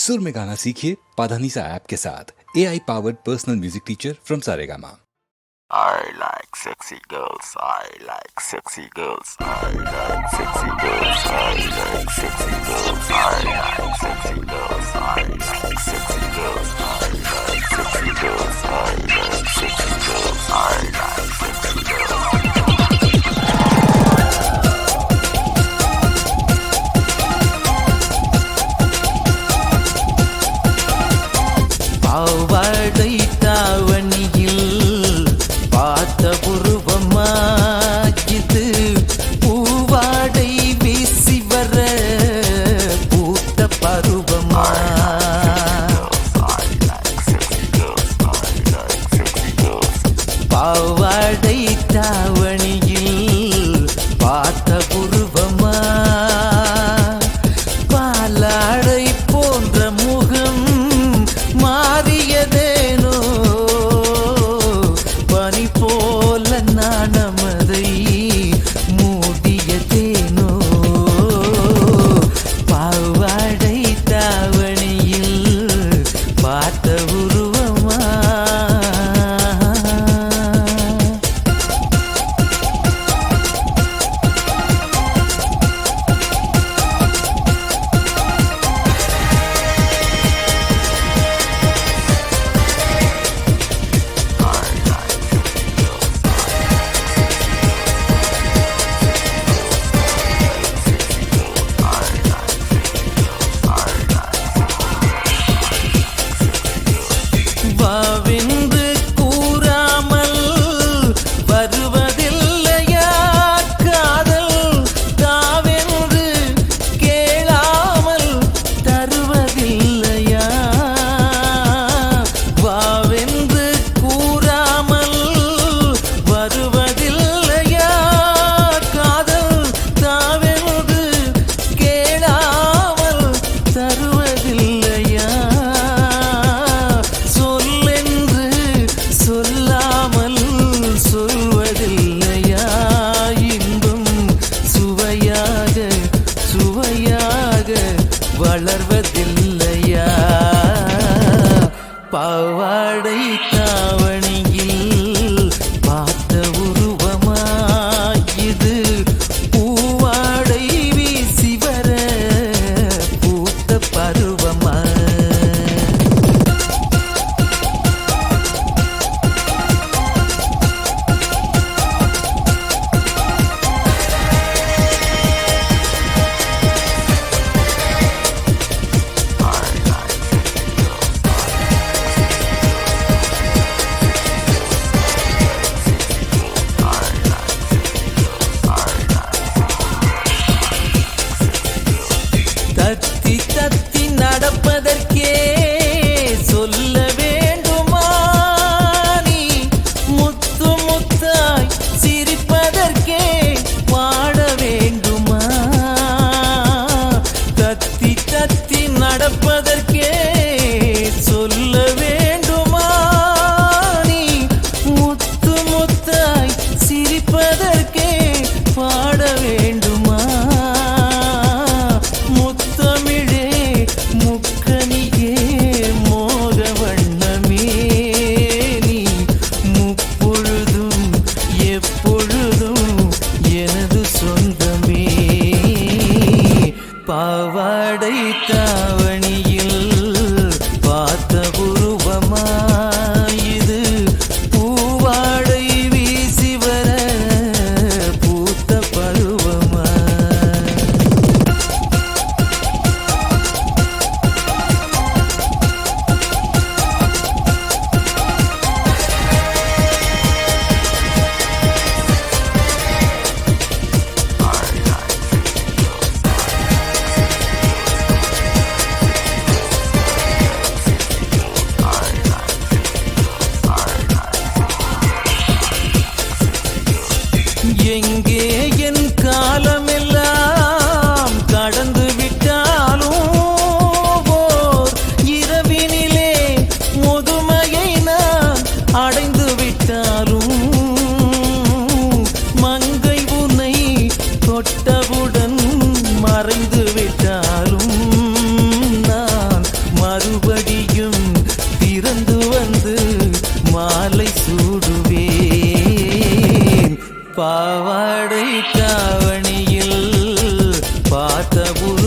सुर में गाना सीखिए पाधानीसा ऐप के साथ A I powered personal music teacher from Saregama I like sexy girls. I like sexy girls. I like sexy வாழ்கை தாவணியில் பார்த்த புருவமாகிது பூவாடை வீசி வர பூத்த பருவமா? பாவாடை தாவணியில் பார்த்த புருவ கண்ணா நமதை மூடிய தேனோ? பாவாடை தாவணியில் பார்த்த உரு வளர்வதில்லையா பாவாடை தாவணியில் பார்த்த உருவமா பூவாடை வீசி வர பூத்த பருவமா நடப்பதற்கே பாவாடை தாவணியில் பார்த்தபோது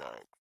like.